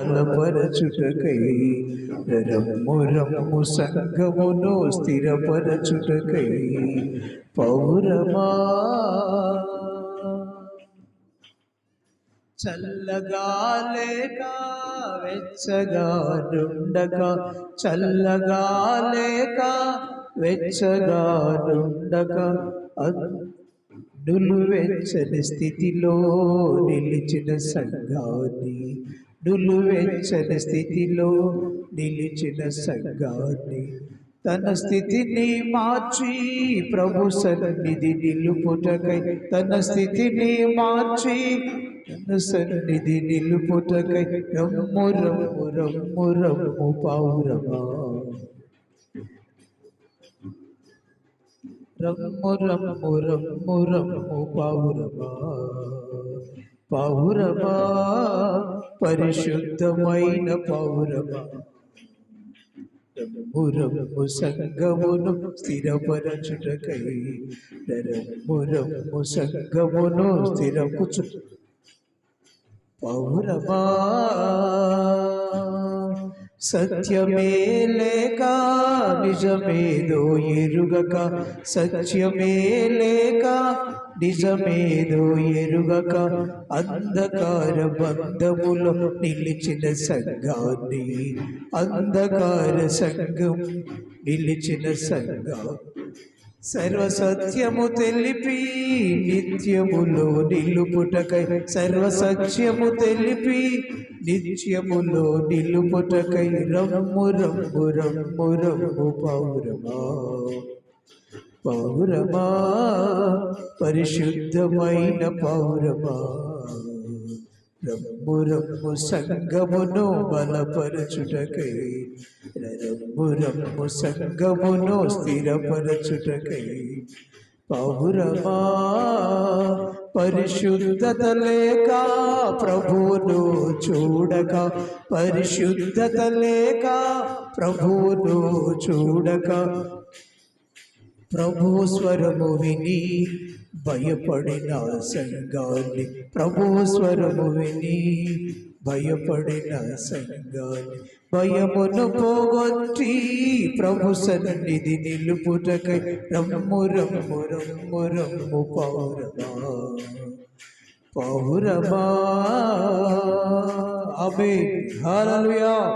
బలపరచుటకై రమ్ము రమ్ము సంగమును స్థిరపరచుటకై పౌరమా. చల్లగా లేక వెచ్చగా నుండక చల్లగా లేక వెచ్చగా నుండక నులు వెచ్చని స్థితిలో నిలిచిన సంఘాన్ని డులు వెచ్చని స్థితిలో నిలిచిన సంఘాన్ని తన స్థితిని మార్చి ప్రభు సన్నిధి నిలుపుటకై తన స్థితిని మార్చి తన సన్నిధి నిలుపుటకై రమ్ము రమ్ము రమ్ము రమ్ము పౌరమా. రమ్ము రమ్ము రమ్ము రమ్ము పౌరమా. పౌరమా పరిశుద్ధమైన పౌరమా. రమ్ము సంగమును స్థిరపరచుటకై రమ్ము రమ్ము సంగమును స్థిరపుచు. పౌరమా సత్యమే లేక నిజమేదో ఎరుగక సత్యమే లేక నిజమేదో ఎరుగక అంధకార బంధములో నిలిచిన సంఘాన్ని. అంధకార సంఘం నిలిచిన సంఘం. సర్వసత్యము తెలిపి నిత్యములో నిలుపుటకై సర్వసత్యము తెలిపి నిత్యములో నిలుపుటకై రమ్ము రమ్ము రమ్ము రమ్ము పౌరమా. పౌరమా పరిశుద్ధమైన పౌరమా. రమ్ము రమ్ము సంగమును బలపరచుటకై రమ్ము రమ్ము సంగమును స్థిరపరచుటకై. పౌరమా పరిశుద్ధత లేక ప్రభువును చూడక పరిశుద్ధత లేక ప్రభువును చూడక ప్రభు స్వరము విని భయపడిన సంఘాన్ని ప్రభు స్వరము విని భయపడిన సంఘాన్ని భయమును పోగొట్టి ప్రభు సన్నిధి నిలుపుటకై రమ్ము రమ్ము రమ్ము రమ్ము పౌరమా పౌరమా అమే హల్లెలూయా